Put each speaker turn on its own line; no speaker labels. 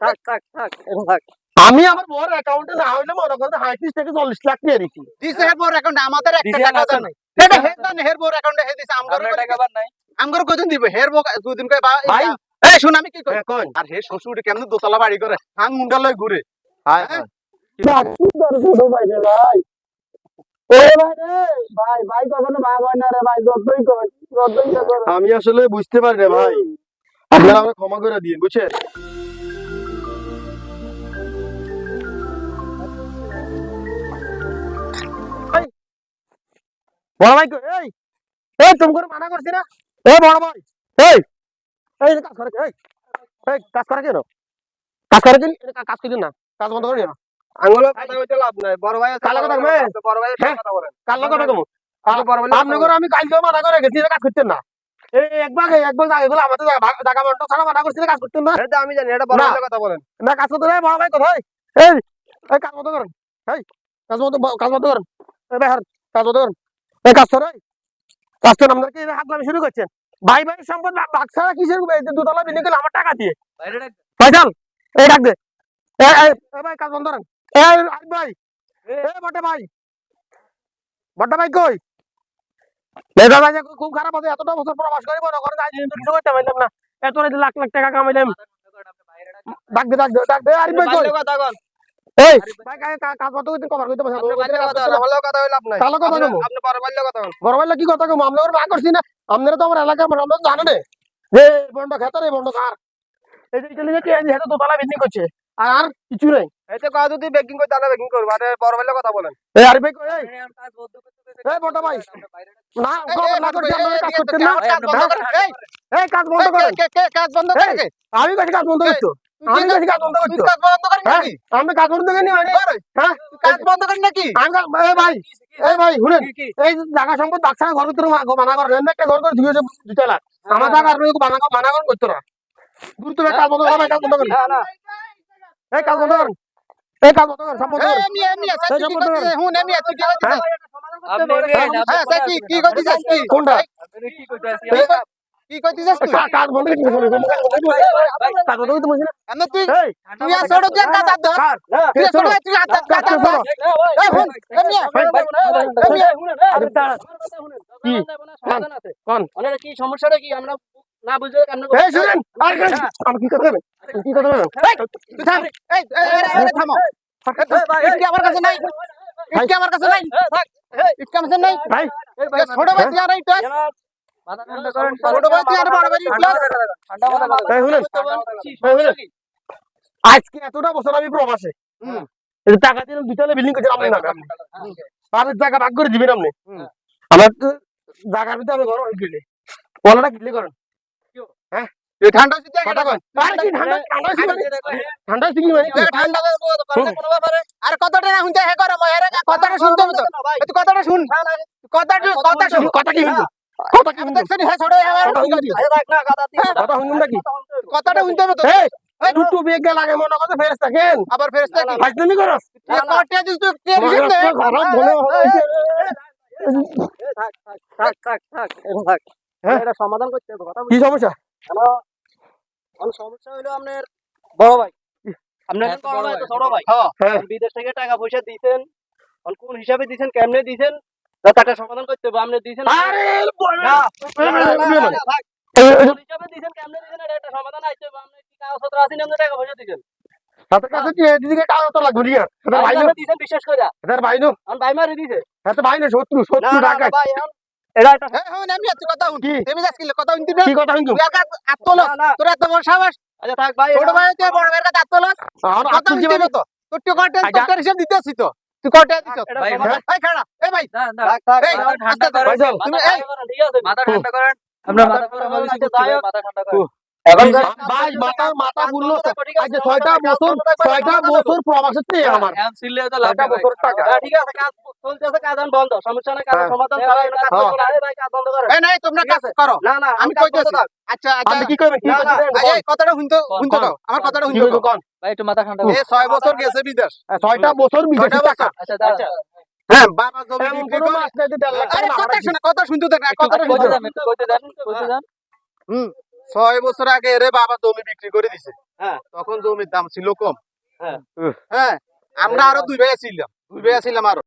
থাক থাক থাক থাক
আমি আমার বড় অ্যাকাউন্টে না হইলে মনে করেন হাইত্রিশ থেকে চল্লিশ লাখ নিয়ে রেখি
দিছে হের বোর অ্যাকাউন্ট আমাদের একটা টাকা দেন এটা হের দেন হের বোর অ্যাকাউন্টে হে দিছে আমগর
আপনার টাকা বার নাই?
আমগর দিব হের বো দুদিন কই
ভাই।
এই শুন আমি কি কই?
হ্যাঁ,
আর হে শ্বশুর কেমন দোতলা বাড়ি করে হাং মুন্ডা লই ঘুরে।
হায়? ছোট ভাই রে ভাই। ও ভাই রে ভাই ভাই কখনো ভাই হয় না রে ভাই যতই কর। আমি আসলে বুঝতে পারি না ভাই। আপনারা আমাকে ক্ষমা করে দিন বুঝছেন? এই, বড় ভাই এই! এই তুমি করে মানা করছি না? এই বড় ভাই! এই! এই কাজ করে কে? এই! এই কাজ করে কেন কাজ করে কেন এটা কাজ করি না? কাজ বন্ধ করে না?
আঙ্গুলো কথা হইতে লাভ নাই। বড় ভাই আছে
কালো কথা
বড় ভাই
হ্যাঁ?
কথা বলেন।
কথা কমু। করে আমি কালকেও মানা করে গেছি কাজ করতেন না। এক ভাগ এক ভাগ জায়গা গুলো আমাদের জায়গা বন্টন ছাড়া মানা করছি কাজ করতেন না।
এটা আমি জানি এটা বড় কথা বলেন।
না কাজ করতে নাই বড় ভাই কোথায় এই এই কাজ বন্ধ করেন। এই কাজ বন্ধ কাজ বন্ধ করেন। এই ভাই কাজ বন্ধ করেন। এই কাজ করে কাজ তো আমাদের কি হাতলামি শুরু করছেন ভাই ভাই সম্পদ ভাগ ছাড়া কিসের দুতলা বিল্ডিং করলে আমার টাকা দিয়ে?
ডাক
এই ডাক দে। এই ভাই কাজ বন্ধ করেন। এই ভাই। এই বটে ভাই। বটে ভাই কই? ভাই খুব খারাপ আছে এতটা বছর প্রবাস করি কিন্তু কিছু করতে পারলাম না। এত রাতে লাখ লাখ টাকা কামাইলাম। ডাক দে ডাক দে ডাক দে আরিফ ভাই কই
কথা কন
এই ভাই কাজ কাজ- কাজ কভার করতে পারছেন
আপনি কথা বলেন আমার লগে কথা হইলে লাভ নাই
কালো কথা
আপনি- বড় ভাইয়ের কথা
বড় ভাই কি কথা কম? আমরা ওর না করছি না। আপনারা তো আমার না। যে এই বন্ড খেতার এই বন্ড কার এই যে ইতালি যে হেঁটে দোতলা বিল্ডিং করছে। আর আর কিছু নাই।
এই তো কথা যদি বেকিং তাহলে বেকিং করব। আরে বড় ভাইয়ের কথা বলেন।
এই আরিফ ভাই কই এই। এই বড় ভাই না না করছি
এই,
কাজ করছেন না।
এই,
এই কাজ বন্ধ করেন
কে- কে- কাজ বন্ধ করে
আমি কাছে কাজ বন্ধ
তুই
আমি
কাজ-
কাজ বন্ধ করছ
কাজ বন্ধ করেন
হ্যাঁ?
নাকি?
আমি কাজ বন্ধ করিনি মানে হ্যাঁ
কাজ বন্ধ করেন নাকি?
আমি এই ভাই এই ভাই শুনেন এই জায়গা সম্পদ বাক্সা ঘর ভিতরে মানা করেন একটা ঘর করে দুই দুইটা লাখ আমার জায়গা আপনি মানা কর- মানা করেন করতো না থেকে কাজ বন্ধ করেন কাজ বন্ধ করেন
না না
এই কাজ বন্ধ করেন এই কাজ বন্ধ করেন
এই,
করেন
স্যার, কি
বন্ধ
হুন?
হ্যাঁ?
হ্যাঁ,
কইতে আছি
কি
সমস্যাটা কি আমরা না
এই শুনেন আর কি কি
থাম। এই, থামো। কাছে নাই। আমার কাছে নাই। ইটকি আমার কাছে নাই।
ভাই।
ছোট ভাই, ছোট ভাই, বড় ভাই,
শুনেন। শুনেন। আজকে এতটা বছর আমি প্রবাসে। টাকা দিলাম দুইতলা বিল্ডিং করছেন আপনি না আর জায়গা ভাগ করে দিবেন আপনি। আমার জায়গার ভিতরে আমি ঘর হয়ে গেলে ওলাটা কিনলে করেন।
এই ঠান্ডা শীতে
কথা কন আর কি ঠান্ডা ঠান্ডা ছিল মানে? ঠান্ডা ছিল মানে কি?
এই ঠান্ডা করে বলতে পারে না কোনো ব্যাপারে। আর কথাটা না শুনতে হে করে মহেরে কথাটা শুনতে হবে তো এই তুই কথাটা শুন কথাটা কথা শুন
কথা কি হইল কথা কি
আমি
হইল
হে ছোট আমার
কথা হইল কি? কথা হইল নাকি
কথাটা শুনতে তো
এই এই দুটো বেগে লাগে মনে কথা ফেরেস থাকেন
আবার ফেরেশতা কি
ফাজলামি করস
তুই দিস তুই কে দিস নে
খারাপ মনে
থাক থাক থাক থাক থাক
হ্যাঁ?
এটা সমাধান করতে হবে কথা
কি সমস্যা
আমার সমস্যা হলো আপনার বড় ভাই আপনার বড় ভাই তো ছোট ভাই
হ্যাঁ
হ্যাঁ
বিদেশ থেকে টাকা পয়সা দিয়েছেন কোন হিসাবে দিয়েছেন কেমনে দিয়েছেন তা সমাধান করতে হবে আপনি দিয়েছেন
আরে
না,
এই,
না,
এই,
না,
এই,
না,
এই,
না, থাক।
এই, এই,
কোন হিসাবে দিয়েছেন কেমনে দিয়েছেন এটা একটা সমাধান আইতে হবে আপনি কি কাগজপত্র আছেন আপনি টাকা পয়সা দিয়েছেন
হাতের কাছে কি এদিকে কাগজ লাগবে না এটা ভাই
আপনি দিয়েছেন বিশ্বাস করে
এটা ভাই নো
ভাই মারি দিয়েছে
এটা ভাই না শত্রু শত্রু
ভাই এখন এটা একটা
হ্যাঁ হ্যাঁ আমি এত কথা শুন? তুমি যাস কিলে কথা শুনতি না?
কি কথা কিন্তু
তুই আর কাজ আত্মল।
না, না,
তোর এত বড় সাহস।
আচ্ছা থাক ভাই
ছোট ভাই তুই বড় ভাইয়ের কাছে আত্মল।
আর
শুনতে
কি
হবে তো? তোর তুই কটে
আচ্ছা।
কটে হিসাব দিতে আসি তো। তুই কটে দিছ।
এটা
ভাই,
এই খাড়া। এই ভাই।
থাক, থাক,
এই,
ঠান্ডা। করেন,
তুমি-
আছে? মাথা ঠান্ডা করেন।
আপনার
মাথা
মাথা
ঠান্ডা করেন, আচ্ছা। এখন
মাথা গুলো
ঠিক
ছয়টা বছর ছয়টা বছর প্রবাসের চেয়ে আমার ছয়টা বছর টাকা
হ্যাঁ, ঠিক আছে, কাজ চলতেছে, কাজ বন্ধ। সমস্যা নাই, কাজের
হ্যাঁ।
সমাধান ছাড়া এখানে কাজ
হ্যাঁ।
করব না। এই ভাই, কাজ বন্ধ করেন।
এই নাই তোমরা কাজ করো
না, না,
আমি কইতেছি আচ্ছা আচ্ছা
কি কি
এই কথাটা শুনতে শুনতে? দাও আমার কথাটা শুনতে
কোন?
ভাই, একটু মাথা ঠান্ডা
এ
করেন।
ছয় বছর গেছে বিদেশ
ছয়টা বছর বিদেশে
ছয়টা
টাকা।
আচ্ছা,
হ্যাঁ বাবা জমি বিক্রি করে আরে কথা। শুনে কথা শুনতে কথাটা
কইতে
শুনতে
দেন, একটু কইতে দেন, কইতে দেন।
হুম ছয় বছর আগে এরে বাবা জমি বিক্রি করে দিছে।
হ্যাঁ।
তখন জমির দাম ছিল কম।
হ্যাঁ।
হ্যাঁ আমরা আরও দুই ভাইয়া ছিলাম। দুই ভাইয়া ছিলাম আরও।